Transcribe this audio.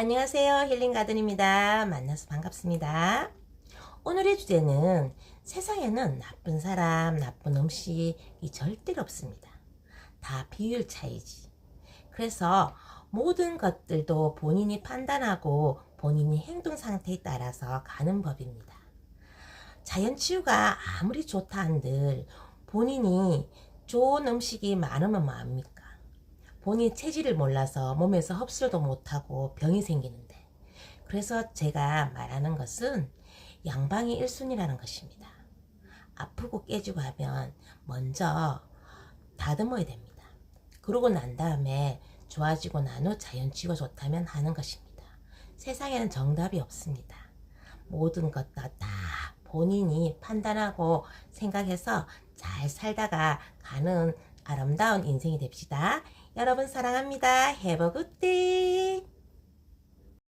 안녕하세요. 힐링가든입니다. 만나서 반갑습니다. 오늘의 주제는 세상에는 나쁜 사람, 나쁜 음식이 절대로 없습니다. 다 비율 차이지. 그래서 모든 것들도 본인이 판단하고 본인의 행동 상태에 따라서 가는 법입니다. 자연 치유가 아무리 좋다 한들 본인이 좋은 음식이 많으면 뭐합니까? 본인 체질을 몰라서 몸에서 흡수도 못하고 병이 생기는데 그래서 제가 말하는 것은 양방이 1순위라는 것입니다. 아프고 깨지고 하면 먼저 다듬어야 됩니다. 그러고 난 다음에 좋아지고 난 후 자연치유가 좋다면 하는 것입니다. 세상에는 정답이 없습니다. 모든 것다 본인이 판단하고 생각해서 잘 살다가 가는 아름다운 인생이 됩시다. 여러분 사랑합니다. Have a good day.